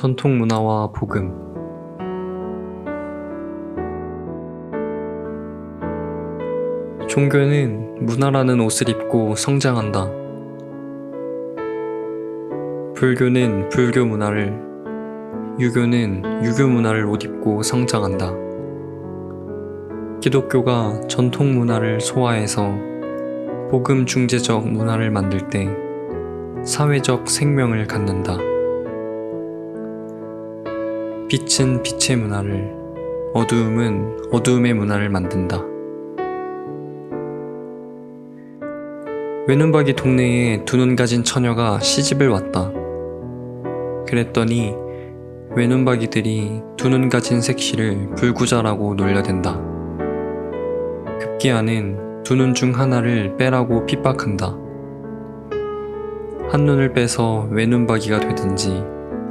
전통 문화와 복음 종교는 문화라는 옷을 입고 성장한다. 불교는 불교 문화를, 유교는 유교 문화를 옷 입고 성장한다. 기독교가 전통 문화를 소화해서 복음 중재적 문화를 만들 때 사회적 생명을 갖는다. 빛은 빛의 문화를, 어두움은 어두움의 문화를 만든다. 외눈박이 동네에 두 눈 가진 처녀가 시집을 왔다. 그랬더니 외눈박이들이 두 눈 가진 색시를 불구자라고 놀려댄다. 급기야는 두 눈 중 하나를 빼라고 핍박한다. 한 눈을 빼서 외눈박이가 되든지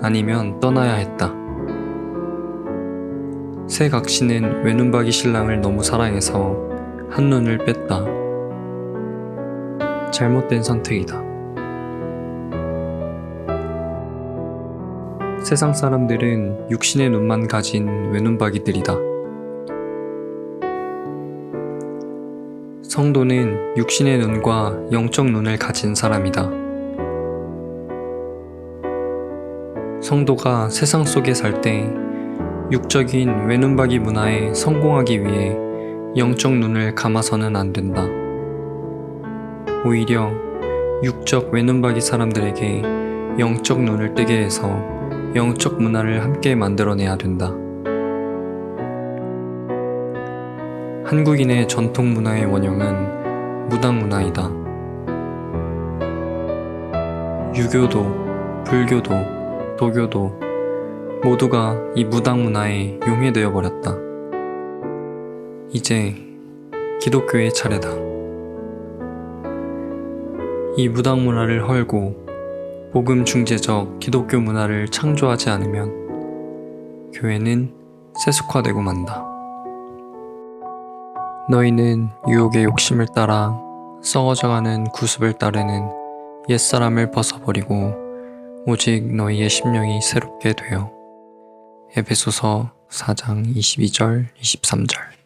아니면 떠나야 했다. 새 각시는 외눈박이 신랑을 너무 사랑해서 한 눈을 뺐다. 잘못된 선택이다. 세상 사람들은 육신의 눈만 가진 외눈박이들이다. 성도는 육신의 눈과 영적 눈을 가진 사람이다. 성도가 세상 속에 살 때 육적인 외눈박이 문화에 성공하기 위해 영적 눈을 감아서는 안 된다. 오히려 육적 외눈박이 사람들에게 영적 눈을 뜨게 해서 영적 문화를 함께 만들어내야 된다. 한국인의 전통 문화의 원형은 무당 문화이다. 유교도, 불교도, 도교도 모두가 이 무당 문화에 용해되어 버렸다. 이제 기독교의 차례다. 이 무당 문화를 헐고 복음 중재적 기독교 문화를 창조하지 않으면 교회는 세속화되고 만다. 너희는 유혹의 욕심을 따라 썩어져가는 구습을 따르는 옛사람을 벗어버리고 오직 너희의 심령이 새롭게 되어 에베소서 4장 22절 23절